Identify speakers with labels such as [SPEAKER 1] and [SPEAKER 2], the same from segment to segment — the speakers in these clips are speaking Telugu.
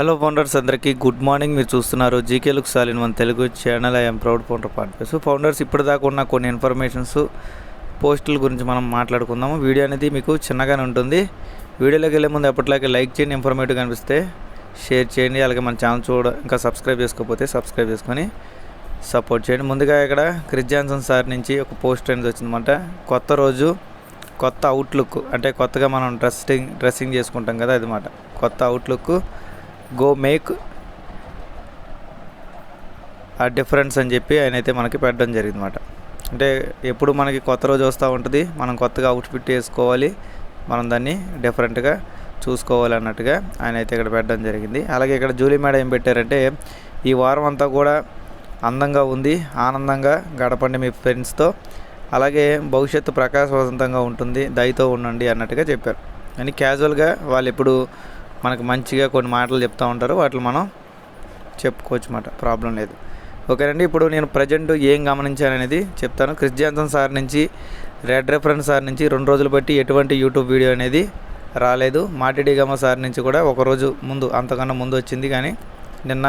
[SPEAKER 1] హలో ఫౌండర్స్ అందరికీ గుడ్ మార్నింగ్ మీరు చూస్తున్నారు జీకే లుక్ సాలిన్ మన Telugu channel I'm proud founder partners founders ఇప్పటిదాకా ఉన్న కొన్ని ఇన్ఫర్మేషన్స్ పోస్టుల గురించి మనం మాట్లాడుకుందాము. వీడియో అనేది మీకు చిన్నగానే ఉంటుంది. వీడియోలోకి వెళ్ళే ముందు ఎప్పటిలాగే లైక్ చేయండి ఇన్ఫర్మేటివ్ కనిపిస్తే షేర్ చేయండి. అలాగే మన ఛానల్ చూడ ఇంకా సబ్స్క్రైబ్ చేసుకోకపోతే సబ్స్క్రైబ్ చేసుకొని సపోర్ట్ చేయండి. ముందుగా ఇక్కడ క్రిస్ జాన్సన్ సార్ నుంచి ఒక పోస్ట్ అనేది వచ్చిందన్నమాట. కొత్త రోజు కొత్త అవుట్లుక్ అంటే కొత్తగా మనం డ్రెస్సింగ్ డ్రెస్సింగ్ చేసుకుంటాం కదా అది మాట కొత్త outlook go make a difference అని చెప్పి ఆయన అయితే మనకి పెట్టడం జరిగిందన్నమాట. అంటే ఎప్పుడు మనకి కొత్త రోజు వస్తూ ఉంటుంది మనం కొత్తగా అవుట్ఫిట్ వేసుకోవాలి మనం దాన్ని డిఫరెంట్గా చూసుకోవాలి అన్నట్టుగా ఆయన అయితే ఇక్కడ పెట్టడం జరిగింది. అలాగే ఇక్కడ జూలీ మేడం ఏం పెట్టారంటే ఈ వారం అంతా కూడా అందంగా ఉంది ఆనందంగా గడపండి మీ ఫ్రెండ్స్తో అలాగే భవిష్యత్తు ప్రకాశవంతంగా ఉంటుంది దయతో ఉండండి అన్నట్టుగా చెప్పారు. అని క్యాజువల్గా వాళ్ళు ఇప్పుడు మనకు మంచిగా కొన్ని మాటలు చెప్తూ ఉంటారు. వాటిని మనం చెప్పుకోవచ్చు అన్నమాట. ప్రాబ్లం లేదు. ఓకేనండి ఇప్పుడు నేను ప్రజెంట్ ఏం గమనించాననేది చెప్తాను. క్రిస్ జాన్సన్ సార్ నుంచి రెడ్ రెఫరెన్స్ సార్ నుంచి రెండు రోజులు బట్టి ఎటువంటి యూట్యూబ్ వీడియో అనేది రాలేదు. మాటిడి గమ సార్ నుంచి కూడా ఒకరోజు ముందు అంతకన్నా ముందు వచ్చింది. కానీ నిన్న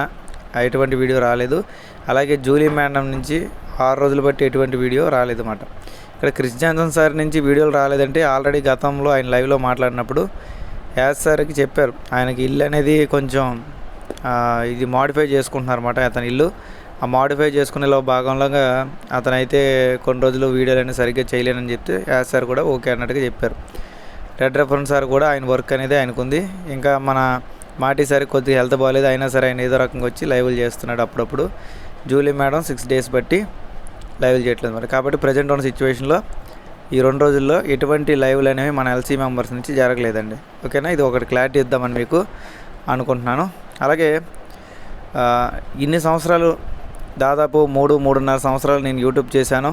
[SPEAKER 1] ఎటువంటి వీడియో రాలేదు. అలాగే జూలీ మేడం నుంచి ఆరు రోజులు బట్టి ఎటువంటి వీడియో రాలేదు అన్నమాట. ఇక్కడ క్రిస్ జాన్సన్ సార్ నుంచి వీడియోలు రాలేదంటే ఆల్రెడీ గతంలో ఆయన లైవ్లో మాట్లాడినప్పుడు యాజ్ సార్కి చెప్పారు. ఆయనకి ఇల్లు అనేది కొంచెం ఇది మాడిఫై చేసుకుంటున్నారు అనమాట అతని ఇల్లు. ఆ మాడిఫై చేసుకునేలో భాగంలో అతనైతే కొన్ని రోజులు వీడియోలు అనేది సరిగ్గా చేయలేనని చెప్తే యాజ్ సార్ కూడా ఓకే అన్నట్టుగా చెప్పారు. రెడ్ రెఫరెన్స్ సార్ కూడా ఆయన వర్క్ అనేది ఆయనకుంది. ఇంకా మన మాటి సార్ కొద్దిగా హెల్త్ బాగాలేదు అయినా సరే ఆయన ఏదో రకంగా వచ్చి లైవ్లు చేస్తున్నాడు అప్పుడప్పుడు. జూలీ మేడం సిక్స్ డేస్ బట్టి లైవ్లు చేయట్లేదు మరి. కాబట్టి ప్రజెంట్ ఉన్న సిచ్యువేషన్లో ఈ రెండు రోజుల్లో ఎటువంటి లైవ్లు అనేవి మన ఎల్సీ మెంబర్స్ నుంచి జరగలేదండి. ఓకేనా? ఇది ఒకటి క్లారిటీ ఇద్దామని మీకు అనుకుంటున్నాను. అలాగే ఇన్ని సంవత్సరాలు దాదాపు మూడు మూడున్నర సంవత్సరాలు నేను యూట్యూబ్ చేశాను.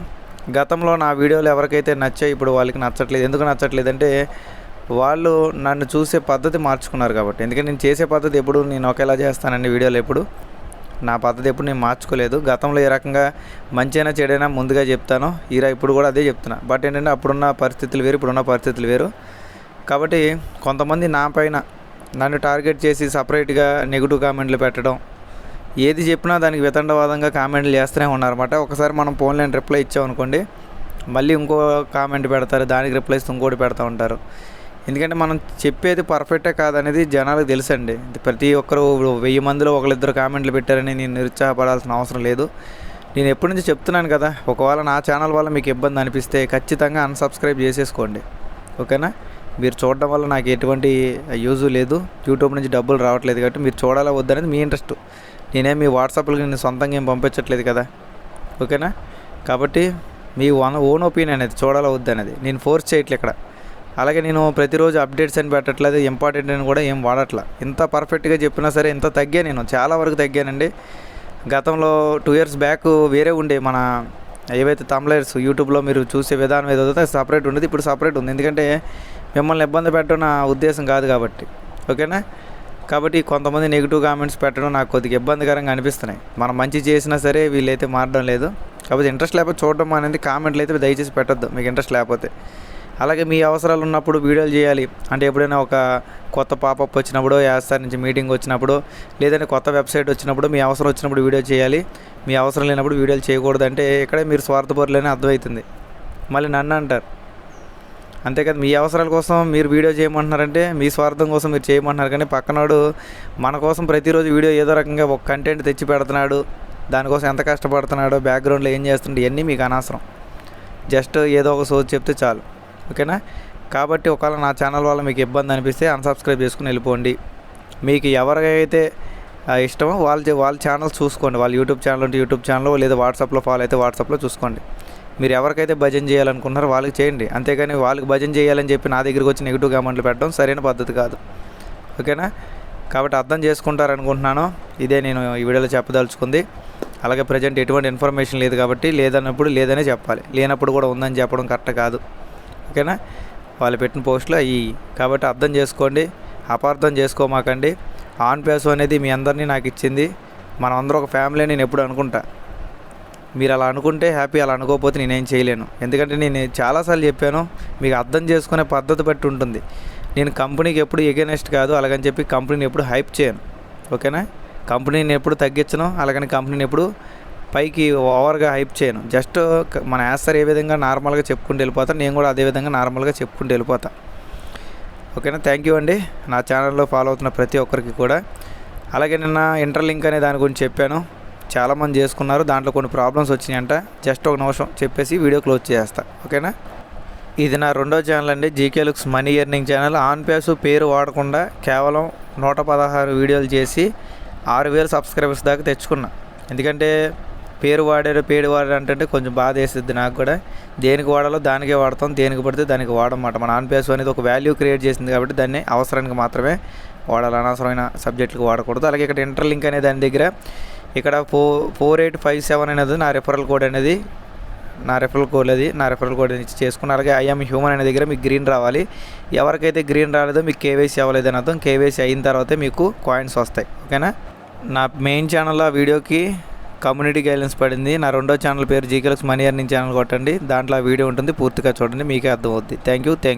[SPEAKER 1] గతంలో నా వీడియోలు ఎవరికైతే నచ్చాయి ఇప్పుడు వాళ్ళకి నచ్చట్లేదు. ఎందుకు నచ్చట్లేదు అంటే వాళ్ళు నన్ను చూసే పద్ధతి మార్చుకున్నారు కాబట్టి. ఎందుకంటే నేను చేసే పద్ధతి ఎప్పుడు నేను ఒకేలా చేస్తానండి వీడియోలు ఎప్పుడు నా పద్ధతి ఎప్పుడు నేను మార్చుకోలేదు. గతంలో ఏ రకంగా మంచైనా చెడైనా ముందుగా చెప్తాను ఈరా ఇప్పుడు కూడా అదే చెప్తున్నా. బట్ ఏంటంటే అప్పుడున్న పరిస్థితులు వేరు ఇప్పుడున్న పరిస్థితులు వేరు. కాబట్టి కొంతమంది నా పైన నన్ను టార్గెట్ చేసి సపరేట్గా నెగిటివ్ కామెంట్లు పెట్టడం ఏది చెప్పినా దానికి వితండవాదంగా కామెంట్లు చేస్తూనే ఉన్నారన్నమాట. ఒకసారి మనం ఫోన్లైన్ రిప్లై ఇచ్చామనుకోండి మళ్ళీ ఇంకో కామెంట్ పెడతారు దానికి రిప్లై ఇస్తే ఇంకోటి పెడతా ఉంటారు. ఎందుకంటే మనం చెప్పేది పర్ఫెక్టే కాదనేది జనాలకు తెలుసండి. ప్రతి ఒక్కరు వెయ్యి మందిలో ఒకరిద్దరు కామెంట్లు పెట్టారని నేను నిరుత్సాహపడాల్సిన అవసరం లేదు. నేను ఎప్పటి నుంచి చెప్తున్నాను కదా ఒకవేళ నా ఛానల్ వల్ల మీకు ఇబ్బంది అనిపిస్తే ఖచ్చితంగా అన్సబ్స్క్రైబ్ చేసేసుకోండి. ఓకేనా? మీరు చూడడం వల్ల నాకు ఎటువంటి యూజ్ లేదు. యూట్యూబ్ నుంచి డబ్బులు రావట్లేదు కాబట్టి మీరు చూడాలా వద్దనేది మీ ఇంట్రెస్ట్ నేనే మీ వాట్సాప్లో నేను సొంతంగా ఏం పంపించట్లేదు కదా. ఓకేనా? కాబట్టి మీ వన్ ఓన్ ఒపీనియన్ అనేది చూడాలా వద్దనేది నేను ఫోర్స్ చేయట్లే ఇక్కడ. అలాగే నేను ప్రతిరోజు అప్డేట్స్ అని పెట్టట్లేదు ఇంపార్టెంట్ అని కూడా ఏం వాడట్లా. ఇంత పర్ఫెక్ట్గా చెప్పినా సరే ఇంత తగ్గా నేను. చాలా వరకు తగ్గానండి. గతంలో టూ ఇయర్స్ బ్యాక్ వేరే ఉండే మన ఏవైతే తమ్లైర్స్ యూట్యూబ్లో మీరు చూసే విధానం ఏదైతే సపరేట్ ఉండేది ఇప్పుడు సపరేట్ ఉంది. ఎందుకంటే మిమ్మల్ని ఇబ్బంది పెట్టడం నా ఉద్దేశం కాదు కాబట్టి. ఓకేనా? కాబట్టి కొంతమంది నెగిటివ్ కామెంట్స్ పెట్టడం నాకు కొద్దిగా ఇబ్బందికరంగా అనిపిస్తున్నాయి. మనం మంచి చేసినా సరే వీళ్ళైతే మారడం లేదు. కాబట్టి ఇంట్రెస్ట్ లేకపోతే చూడడం అనేది కామెంట్లు అయితే దయచేసి పెట్టద్దు. మీకు ఇంట్రెస్ట్ లేకపోతే. అలాగే మీ అవసరాలు ఉన్నప్పుడు వీడియోలు చేయాలి. అంటే ఎప్పుడైనా ఒక కొత్త పాపప్ వచ్చినప్పుడు యాస్టార్ నుంచి మీటింగ్ వచ్చినప్పుడు లేదంటే కొత్త వెబ్సైట్ వచ్చినప్పుడు మీ అవసరం వచ్చినప్పుడు వీడియో చేయాలి. మీ అవసరం లేనప్పుడు వీడియోలు చేయకూడదు అంటే ఇక్కడే మీరు స్వార్థపరులనే అర్థమవుతుంది మళ్ళీ నన్ను అంటారు. అంతేకాదు మీ అవసరాల కోసం మీరు వీడియో చేయమంటున్నారంటే మీ స్వార్థం కోసం మీరు చేయమంటున్నారు. కానీ పక్కనాడు మన కోసం ప్రతిరోజు వీడియో ఏదో రకంగా ఒక కంటెంట్ తెచ్చి పెడుతున్నాడు. దానికోసం ఎంత కష్టపడుతున్నాడో బ్యాక్గ్రౌండ్లో ఏం చేస్తుండే ఇవన్నీ మీకు అనవసరం. జస్ట్ ఏదో ఒక సోచ్ చెప్తే చాలు. ఓకేనా? కాబట్టి ఒకవేళ నా ఛానల్ వల్ల మీకు ఇబ్బంది అనిపిస్తే అన్సబ్స్క్రైబ్ చేసుకుని వెళ్ళిపోండి. మీకు ఎవరికైతే ఇష్టమో వాళ్ళ వాళ్ళ ఛానల్ చూసుకోండి. వాళ్ళ యూట్యూబ్ ఛానల్ ఉంటే యూట్యూబ్ ఛానల్ లేదా వాట్సాప్లో ఫాలో అయితే వాట్సాప్లో చూసుకోండి. మీరు ఎవరికైతే భజన చేయాలనుకున్నారో వాళ్ళకి చేయండి. అంతేగాని వాళ్ళకి భజన చేయాలని చెప్పి నా దగ్గరికి వచ్చి నెగిటివ్ కామెంట్లు పెట్టడం సరైన పద్ధతి కాదు. ఓకేనా? కాబట్టి అర్థం చేసుకుంటారనుకుంటున్నాను. ఇదే నేను ఈ వీడియోలో చెప్పదలుచుకుంది. అలాగే ప్రజెంట్ ఎటువంటి ఇన్ఫర్మేషన్ లేదు కాబట్టి లేదన్నప్పుడు లేదనే చెప్పాలి. లేనప్పుడు కూడా ఉందని చెప్పడం కరెక్ట్ కాదు. ఓకేనా? వాళ్ళు పెట్టిన పోస్టులు అయ్యి కాబట్టి అర్థం చేసుకోండి అపార్థం చేసుకోమాకండి. ఆన్ పేస్ అనేది మీ అందరినీ నాకు ఇచ్చింది. మనం అందరూ ఒక ఫ్యామిలీ నేను ఎప్పుడు అనుకుంటా. మీరు అలా అనుకుంటే హ్యాపీ అలా అనుకోకపోతే నేనేం చేయలేను. ఎందుకంటే నేను చాలాసార్లు చెప్పాను మీకు అర్థం చేసుకునే పద్ధతి బట్టి ఉంటుంది. నేను కంపెనీకి ఎప్పుడు ఎగెనెస్ట్ కాదు అలాగని చెప్పి కంపెనీని ఎప్పుడు హైప్ చేయను. ఓకేనా? కంపెనీని ఎప్పుడు తగ్గించను అలాగని కంపెనీని ఎప్పుడు పైకి ఓవర్గా హైప్ చేయను. జస్ట్ మన యాసర్ ఏ విధంగా నార్మల్గా చెప్పుకుంటూ వెళ్ళిపోతాను నేను కూడా అదే విధంగా నార్మల్గా చెప్పుకుంటూ వెళ్ళిపోతా. ఓకేనా? థ్యాంక్ యూ అండి. నా ఛానల్లో ఫాలో అవుతున్న ప్రతి ఒక్కరికి కూడా. అలాగే నిన్న ఇంటర్లింక్ అనే దాని గురించి చెప్పాను. చాలామంది చేసుకున్నారు. దాంట్లో కొన్ని ప్రాబ్లమ్స్ వచ్చినాయంట. జస్ట్ ఒక నిమిషం చెప్పేసి వీడియో క్లోజ్ చేస్తా. ఓకేనా? ఇది నా రెండో ఛానల్ అండి. GK looks money earning channel. On పేసు పేరు వాడకుండా కేవలం నూట పదహారు వీడియోలు చేసి ఆరు వేలు సబ్స్క్రైబర్స్ దాకా తెచ్చుకున్నా. ఎందుకంటే పేరు వాడారు పేరు వాడారు అంటే కొంచెం బాధ వేస్తుంది నాకు కూడా. దేనికి వాడాలో దానికే వాడతాం దేనికి పడితే దానికి వాడమాట. మన ఆన్ పేసు అనేది ఒక వాల్యూ క్రియేట్ చేసింది కాబట్టి దాన్ని అవసరానికి మాత్రమే వాడాలి. అనవసరమైన సబ్జెక్టులకు వాడకూడదు. అలాగే ఇక్కడ ఇంటర్లింక్ అనే దాని దగ్గర ఇక్కడ ఫో ఫోర్ ఎయిట్ ఫైవ్ సెవెన్ అనేది నా రెఫరల్ కోడ్ అనేది నా రెఫరల్ కోడ్ అది నా రెఫరల్ కోడ్ ఇచ్చి చేసుకుని అలాగే ఐఎమ్ హ్యూమన్ అనే దగ్గర మీకు గ్రీన్ రావాలి. ఎవరికైతే గ్రీన్ రాలేదో మీకు కేవైసీ అవ్వలేదు అని అర్థం. కేవైసీ అయిన తర్వాతే మీకు కాయిన్స్ వస్తాయి. ఓకేనా? నా మెయిన్ ఛానల్లో ఆ వీడియోకి కమ్యూనిటీ గైడెన్స్ పడింది. నా రెండో ఛానల్ పేరు జీకెలక్స్ మనీ అర్నింగ్ ఛానల్ కొట్టండి. దాంట్లో ఆ వీడియో ఉంటుంది. పూర్తిగా చూడండి. మీకే అర్థమవుద్ది. Thank you thank you